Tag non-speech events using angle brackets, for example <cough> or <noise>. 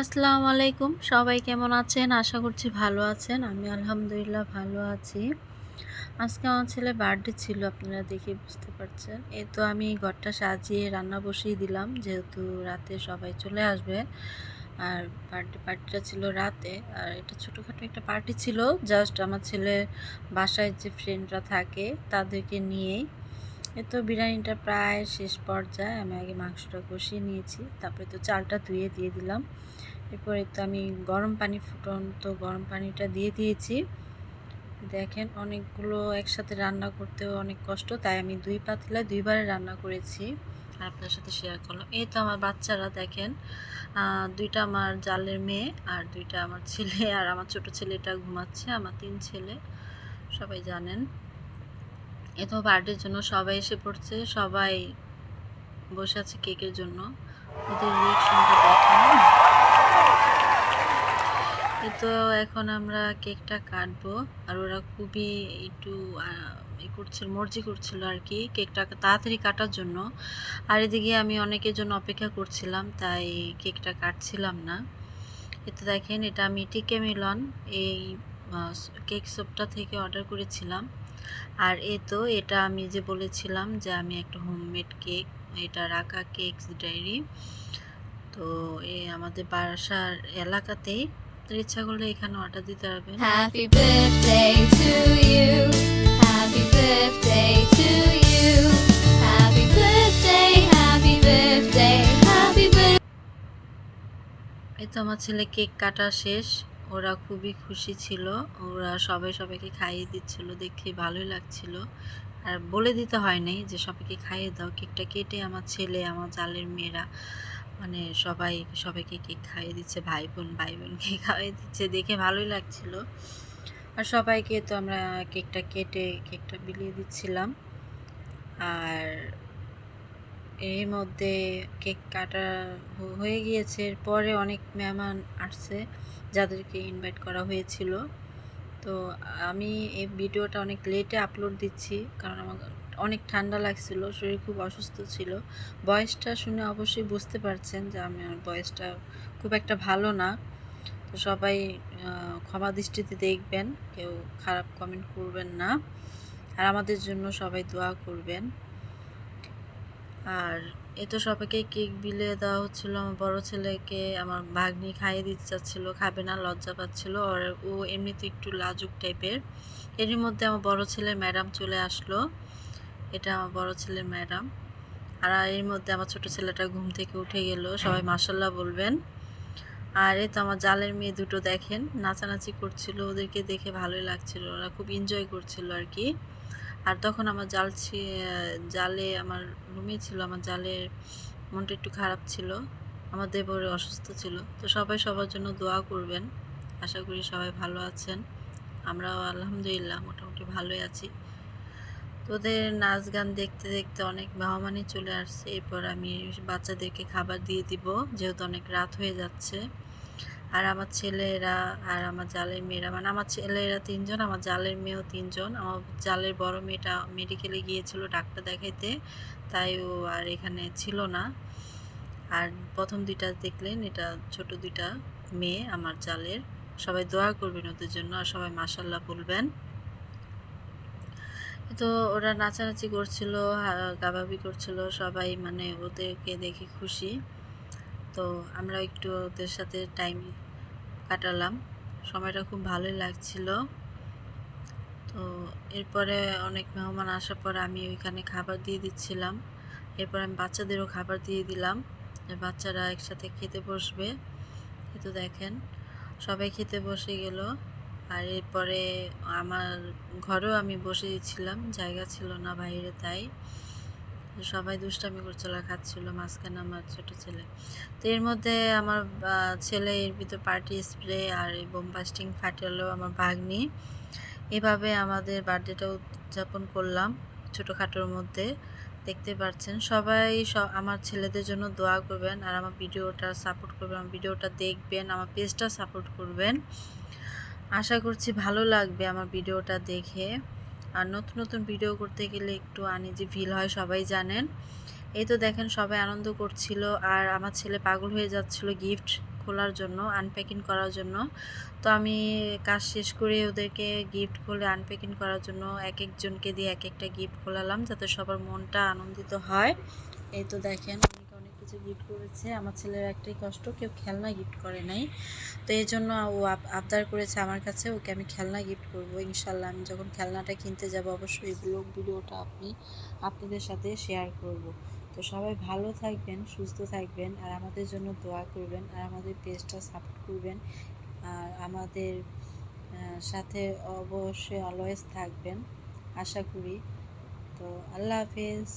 আসসালামু আলাইকুম সবাই কেমন আছেন? আশা করছি ভালো আছেন। আমি আলহামদুলিল্লাহ ভালো আছি। আজকে আমার ছেলে বার্থডে ছিল, আপনারা দেখে বুঝতে পারছেন। এই তো আমি ঘরটা সাজিয়ে রান্না বসিয়ে দিলাম, যেহেতু রাতে সবাই চলে আসবে। আর বার্থডে পার্টিটা ছিল রাতে। আর এটা ছোটোখাটো একটা পার্টি ছিল জাস্ট আমার ছেলে বাসায় যে ফ্রেন্ডরা থাকে, তাদেরকে নিয়েই। এ তো বিরিয়ানিটা প্রায় শেষ পর্যায়ে আমি আগে মাংসটা কষিয়ে নিয়েছি, তারপরে তো চালটা ধুয়ে দিয়ে দিলাম। এরপরে তো আমি গরম পানি ফুটন তো গরম পানিটা দিয়ে দিয়েছি। দেখেন অনেকগুলো একসাথে রান্না করতেও অনেক কষ্ট, তাই আমি দুই পাতলায় দুইবারে রান্না করেছি। আর আপনার সাথে শেয়ার করলাম। এই তো আমার বাচ্চারা, দেখেন দুইটা আমার জালের মেয়ে আর দুইটা আমার ছেলে, আর আমার ছোট ছেলেটা ঘুমাচ্ছে, আমার তিন ছেলে, সবাই জানেন। এ তো বার্থডের জন্য সবাই এসে পড়ছে, সবাই বসে আছে কেকের জন্য। ওদের দেখেন। তো এখন আমরা কেকটা কাটবো। আর ওরা খুবই একটু ই করছিল, মর্জি করছিল আর কি কেকটা তাড়াতাড়ি কাটার জন্য। আর এদিকে আমি অনেকের জন্য অপেক্ষা করছিলাম, তাই কেকটা কাটছিলাম না। এতে দেখেন, এটা আমি টিকে মিলন, এই কেক শপটা থেকে অর্ডার করেছিলাম। আর এ তো এটা আমি যে বলেছিলাম যে আমি একটা হোমমেড কেক এটা রাখা কেকস ডায়েরি তো এ আমাদের বাসার এলাকাতেই ইচ্ছা করলে এখানে অর্ডার দিতে পারবেন Happy birthday to you. Happy birthday to you. Happy birthday, happy birthday, happy birthday. এই তো আমার ছেলে কেক কাটা শেষ ওরা খুবই খুশি ছিল। ওরা সবাই সবাইকে খাইয়ে দিচ্ছিল, দেখে ভালোই লাগছিল। আর বলে দিতে হয় নাই যে, সবাইকে খাইয়ে দাও, কেকটা কেটে আমার ছেলে, আমার জালের মেয়েরা। মানে সবাই, সবাইকে কেক খাইয়ে দিচ্ছে ভাই বোন ভাই বোনকে <laughs> খাইয়ে দিচ্ছে, দেখে ভালোই লাগছিল। আর সবাইকে তো আমরা কেকটা কেটে, কেকটা বিলিয়ে দিচ্ছিলাম। আর এর মধ্যে কেক কাটা হয়ে গিয়েছে পরে অনেক মেহমান আসছে। যাদেরকে ইনভাইট করা হয়েছিল। তো আমি এই ভিডিওটা অনেক লেটে আপলোড দিচ্ছি, কারণ আমার অনেক ঠান্ডা লাগছিল, শরীর খুব অসুস্থ ছিল। বয়সটা শুনে অবশ্যই বুঝতে পারছেন যে আমার বয়সটা খুব একটা ভালো না। তো সবাই ক্ষমা দৃষ্টিতে দেখবেন, কেউ খারাপ কমেন্ট করবেন না। আর আমাদের জন্য সবাই দোয়া করবেন। আর এ তো সবাইকে কেক বিলে দেওয়া হচ্ছিল আমার বড় ছেলেকে, আমার ভাগ্নি খাইয়ে দিতে চাচ্ছিলো, খাবে না, লজ্জা পাচ্ছিল। আর ও এমনিতে একটু লাজুক টাইপের। এরই মধ্যে আমার বড় ছেলের ম্যাডাম চলে আসলো। এটা আমার বড় ছেলের ম্যাডাম। আর এর মধ্যে আমার ছোট ছেলেটা ঘুম থেকে উঠে গেল। সবাই মাসাল্লাহ বলবেন। আর এ তো আমার জালের মেয়ে দুটো দেখেন। নাচানাচি করছিল। ওদেরকে দেখে ভালোই লাগছিল। ওরা খুব এনজয় করছিল আর কি। আর তখন আমার জাল জালে আমার রুমে ছিল, আমার জালের মনটা একটু খারাপ ছিল। আমার দেবরে অসুস্থ ছিল। তো সবাই সবার জন্য দোয়া করবেন। আশা করি সবাই ভালো আছেন। আমরাও আলহামদুলিল্লাহ মোটামুটি ভালোই আছি। তোদের নাচ গান দেখতে দেখতে অনেক মেহমানি চলে আসছে। এরপর আমি বাচ্চাদেরকে খাবার দিয়ে দিব। যেহেতু অনেক রাত হয়ে যাচ্ছে। আর আমার ছেলেরা আর আমার জালের মেয়েরা মানে আমার ছেলেরা তিনজন, আমার জালের মেয়েও তিনজন। আমার জালের বড় মেয়েটা মেডিকেলে গিয়েছিল ডাক্তার দেখাইতে, তাই ও আর এখানে ছিল না। আর প্রথম দুইটা দেখলেন, এটা ছোট দুইটা মেয়ে আমার জালের। সবাই দোয়া করবেন ওদের জন্য আর সবাই মাসাল্লাহ বলবেন। তো ওরা নাচানাচি করছিল গাবাবি করছিল, সবাই মানে ওদেরকে দেখে খুশি। তো আমরা একটু ওদের সাথে টাইম কাটালাম। সময়টা খুব ভালোই লাগছিল। তো এরপরে অনেক মেহমান আসার পর আমি ওইখানে খাবার দিয়ে দিচ্ছিলাম। এরপর আমি বাচ্চাদেরও খাবার দিয়ে দিলাম। বাচ্চারা একসাথে খেতে বসবে। তো দেখেন, সবাই খেতে বসে গেল। আর এরপরে আমার ঘরেও আমি বসে দিচ্ছিলাম, জায়গা ছিল না বাইরে তাই। সবাই দুষ্টামি করছিল খাচ্ছিল, মাঝখানে আমার ছোট ছেলে। তো এর মধ্যে আমার ছেলে এর ভিতর পার্টি স্প্রে আর বোম বাস্টিং ফাটালো আমার ভাগ্নি। এভাবে আমাদের বার্থডেটা উদযাপন করলাম ছোটোখাটোর মধ্যে। দেখতে পাচ্ছেন, সবাই আমার ছেলেদের জন্য দোয়া করবেন আর আমার ভিডিওটা সাপোর্ট করবেন, আমার ভিডিওটা দেখবেন, আমার পেজটা সাপোর্ট করবেন। আশা করছি ভালো লাগবে আমার ভিডিওটা দেখে। আর নতুন নতুন ভিডিও করতে গেলে একটু আনিজি ফিল হয়, সবাই জানেন। এই তো দেখেন সবাই আনন্দ করছিল আর আমার ছেলে পাগল হয়ে যাচ্ছিল গিফট খোলার জন্য আনপ্যাকিং করার জন্য। তো আমি কাজ শেষ করে ওদেরকে গিফট খুলে আনপ্যাকিং করার জন্য এক একজনকে দিয়ে এক একটা গিফট খোলালাম যাতে সবার মনটা আনন্দিত হয়। এই তো দেখেন, অনেকে অনেক কিছু গিফট করেছে। আমার ছেলের একটাই কষ্ট, কেউ খেলনা গিফট করে নাই। তো এই জন্য ও আবদার করেছে আমার কাছে, ওকে আমি খেলনা গিফট করব, ইনশাল্লাহ আমি যখন খেলনাটা কিনতে যাব, অবশ্যই ব্লগ ভিডিওটা আপনি আপনাদের সাথে শেয়ার করব। তো সবাই ভালো থাকবেন, সুস্থ থাকবেন, আর আমাদের জন্য দোয়া করবেন, আর আমাদের পেজটা সাপোর্ট করবেন, আর আমাদের সাথে অবশ্যই অলওয়েজ থাকবেন। আশা করি। তো আল্লাহ হাফেজ।